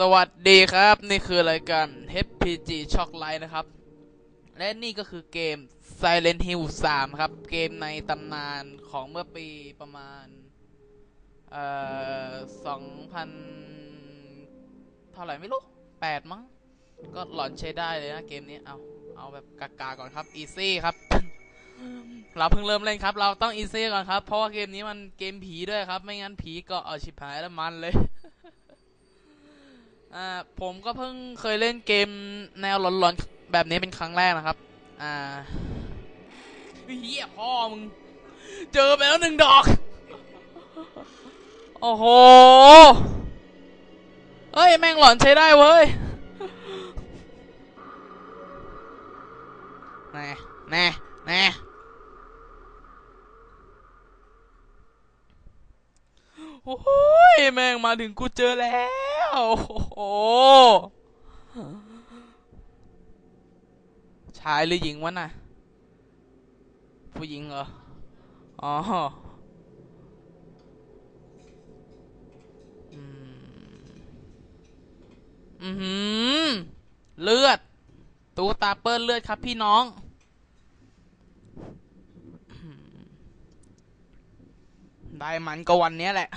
สวัสดีครับ นี่คือรายการ HPG Shock Light นะครับ และนี่ก็คือเกม Silent Hill 3 ครับ เกมในตำนานของเมื่อปีประมาณ เอ่อสองพันเท่าไหร่ไม่รู้แปดมั้ง ก็หลอนใช้ได้เลยนะเกมนี้ เอา เอาแบบกากาก่อนครับ Easy ครับ เราเพิ่งเริ่มเล่นครับ เราต้อง Easy ก่อนครับ เพราะว่าเกมนี้มันเกมผีด้วยครับ ไม่งั้นผีก็เอาชิบหายแล้วมันเลย อ่าผมก็เพิ่งเคยเล่นเกมแนวหลอนๆแบบนี้เป็นครั้งแรกนะครับ อ่าเฮียพ่อมึง เจอไปแล้วหนึ่งดอก โอ้โหเฮ้ย แม่งหลอนใช้ได้เว้ยแน่แน่แน่โอ้โหยแม่งมาถึงกูเจอแล้ว โอ้โหชายหรือหญิงวะน่ะ ผู้หญิงเหรอ อ๋ออือหือ เลือด ตูตาเปิ้ลเลือดครับพี่น้อง ได้มันก็วันนี้แหละ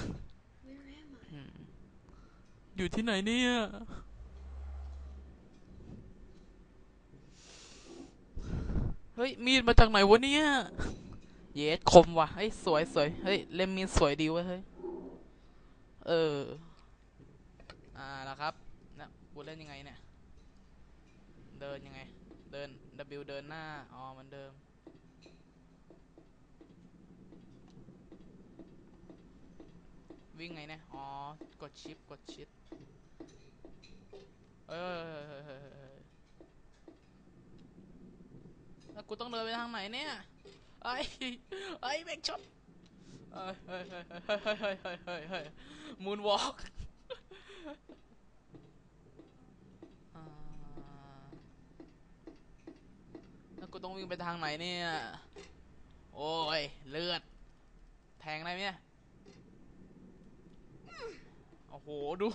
อยู่ที่ไหนเนี่ย เฮ้ย มีดมาจากไหนวะเนี่ย เยสคมว่ะ เฮ้ย สวยสวยเฮ้ย เล่มมีดสวยดีเว้ยเฮ้ย เออ อ่าแล้วครับนะกูเล่นยังไงเนี่ย เดินยังไง เดิน W เดินหน้า อ๋อ มันเดิม วิ่งไงเนี่ย อ๋อ กดชิป กดชิป เออแล้วกูต้องเดินไปทางไหนเนี่ย ไอ้ ไอ้แม็กช็อตเฮ้ยเฮ้ยเฮ้ยมูนวอล์กแล้วกูต้องวิ่งไปทางไหนเนี่ย โอ้ย เลือด แทงได้ไหมเนี่ย ดู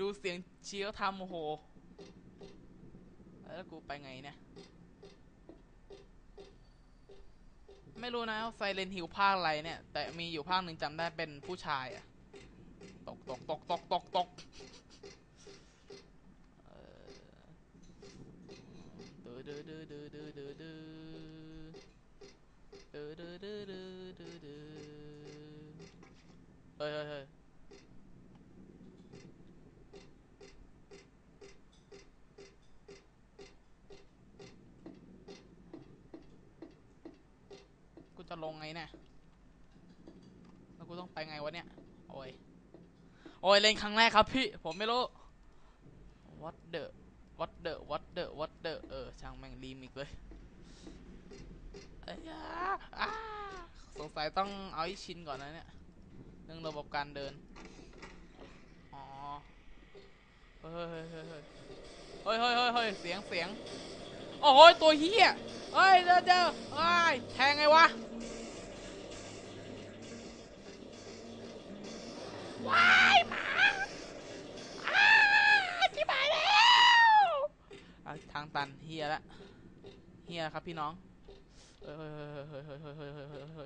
ดูเสียงเชียร์ทำโอ้โห แล้วกูไปไงเนี่ย ไม่รู้นะไซเลนฮิลภาคอะไรเนี่ย แต่มีอยู่ภาคหนึ่งจำได้เป็นผู้ชายอะตกตกตกตกตกตกเออดื้อดื้อดื้อดื้อดื้อดื้อดื้อดือดื้อดือดื้อดื้อดื้อเฮ้ยเฮ้ย จะลงไงเนี่ยแล้วกูต้องไปไงวะเนี่ย โอ้ย โอ้ย เล่นครั้งแรกครับพี่ ผมไม่รู้ what the what the what the what the เออ ช่างแม่งรีมอีกเลยสงสัยต้องเอาให้ชินก่อนนะเนี่ยเรื่องระบบการเดิน อ๋อ เฮ้ยเฮ้ยเฮ้ยเฮ้ยเฮ้ยเสียงเสียง โอ้โหตัวเฮีย เฮ้ยเจอเจอไอ้แทงไงวะว้ายหมาอาที่บายแล้วทางตันเฮียละเฮียครับพี่น้องเฮ้ยเฮ้ยเฮ้ยเฮ้ย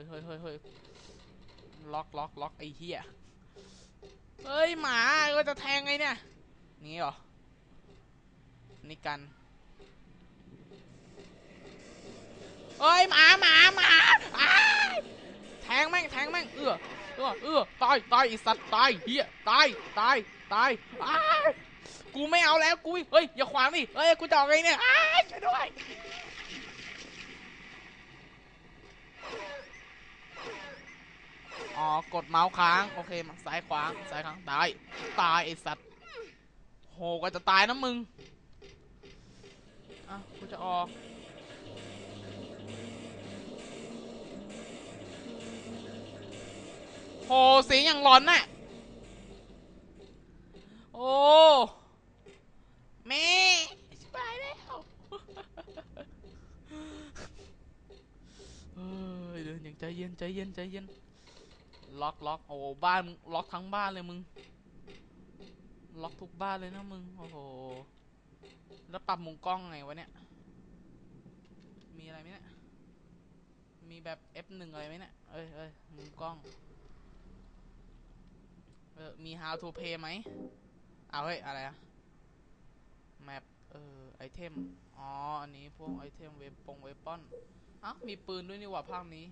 เฮ้ยเฮ้ยเฮ้ยล็อกล็อกล็อกไอ้เฮียเฮ้ยหมาก็จะแทงไงเนี่ยนี่หรอนี่กัน เอ้ยหมาหมาหมาแทงแม่งแทงแม่งเอื้อเอื้อเอื้อตายตายไอสัตว์ตายเฮียตายตายตายกูไม่เอาแล้วกูเฮ้ยอย่าขวางดิเฮ้ยกูจะออกไงเนี่ยอ้ายช่วยด้วยอ๋อกดเมาส์ค้างโอเคมาซ้ายขวางซ้ายค้างตายตายไอสัตว์โหก็จะตายนะมึงอะกูจะออก โหเสียงอย่างร้อนน่ะ โอ้แม่สบายแล้วเฮ้ยเดินอย่างใจเย็นใจเย็นใจเย็นล็อกล็อกโอ้บ้านล็อกทั้งบ้านเลยมึง ล็อกทุกบ้านเลยนะมึง โอ้โห แล้วปรับมุมกล้องไงวะเนี่ย มีอะไรไหมเนี่ย มีแบบ F1 อะไรไหมเนี่ย เอ้ยเอ้ยมุมกล้อง ออ มี how to play ไหมเอาเฮ้ย อะไรอะ map เออ ไอเทม อ๋อ อันนี้พวกไอเทมเวปงเวปอนอ้ามีปืนด้วยนี่หว่าภาคนี้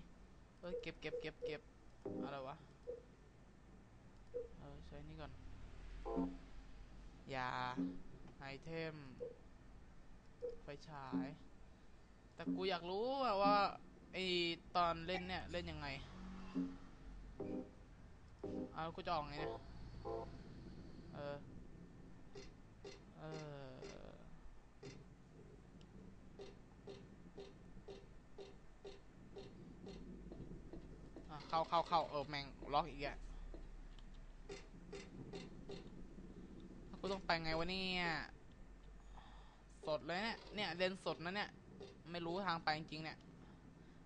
เออเก็บเก็บเก็บเก็บอะไรวะ เออ ใช้นี่ก่อน ยา ไอเทม ไฟฉาย แต่กูอยากรู้ว่า ไอตอนเล่นเนี่ย เล่นยังไง เอากูจะออกไงเนี่ยเออ เออ เข้าเข้าเข้าเออ แม่งล็อกอีกอะกูต้องไปไงวะเนี่ยสดเลยเนี่ย เนี่ยเล่นสดนะเนี่ย ไม่รู้ทางไปจริงๆเนี่ย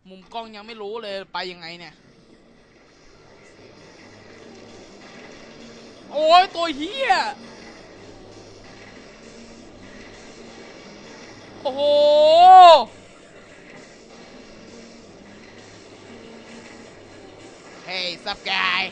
มุมกล้องยังไม่รู้เลยไปยังไงเนี่ย โอ้ยตัวเฮียโอ้โหเฮ้ยซับกาย